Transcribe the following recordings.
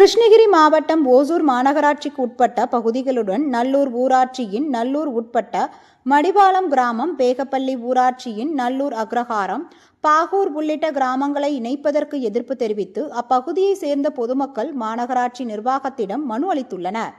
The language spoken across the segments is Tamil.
கிருஷ்ணகிரி மாவட்டம் ஓசூர் மாநகராட்சிக்கு உட்பட்ட பகுதிகளுடன் நல்லூர் ஊராட்சியின் நல்லூர் உட்பட்ட மடிவாளம் கிராமம் பேகப்பள்ளி ஊராட்சியின் நல்லூர் அக்ரஹாரம் பாகூர் உள்ளிட்ட கிராமங்களை இணைப்பதற்கு எதிர்ப்பு தெரிவித்து அப்பகுதியைச் சேர்ந்த பொதுமக்கள் மாநகராட்சி நிர்வாகத்திடம் மனு அளித்துள்ளனர்.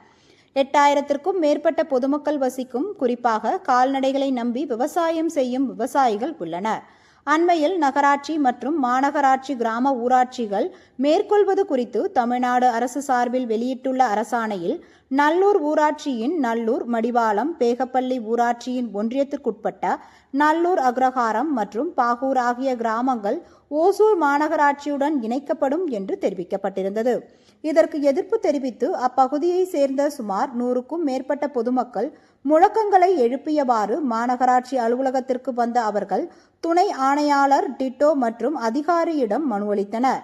எட்டாயிரத்திற்கும் மேற்பட்ட பொதுமக்கள் வசிக்கும் குறிப்பாக கால்நடைகளை நம்பி விவசாயம் செய்யும் விவசாயிகள் உள்ளனர். அண்மையில் நகராட்சி மற்றும் மாநகராட்சி கிராம ஊராட்சிகள் மேற்கொள்வது குறித்து தமிழ்நாடு அரசு சார்பில் வெளியிட்டுள்ள அரசாணையில் நல்லூர் ஊராட்சியின் நல்லூர் மடிவாளம் பேகப்பள்ளி ஊராட்சியின் ஒன்றியத்திற்குட்பட்ட நல்லூர் அக்ரஹாரம் மற்றும் பாகூர் ஆகிய கிராமங்கள் ஓசூர் மாநகராட்சியுடன் இணைக்கப்படும் என்று தெரிவிக்கப்பட்டிருந்தது. இதற்கு எதிர்ப்பு தெரிவித்து அப்பகுதியை சேர்ந்த சுமார் நூறுக்கும் மேற்பட்ட பொதுமக்கள் முழக்கங்களை எழுப்பியவாறு மாநகராட்சி அலுவலகத்திற்கு வந்த அவர்கள் துணை ஆணையாளர் டிட்டோ மற்றும் அதிகாரியிடம் மனு அளித்தனர்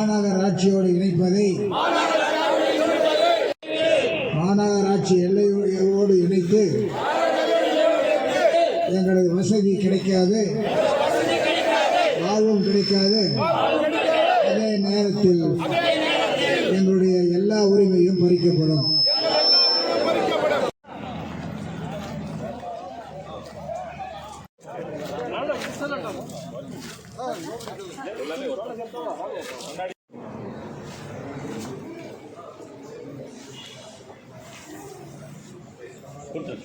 மாநகராட்சியோடு இணைப்பதை மாநகராட்சி எல்லையோடு இணைத்து எங்களது வசதி கிடைக்காது ஆர்வம் கிடைக்காது. அதே நேரத்தில் எங்களுடைய எல்லா உரிமையும் பறிக்கப்படும். 滚蛋！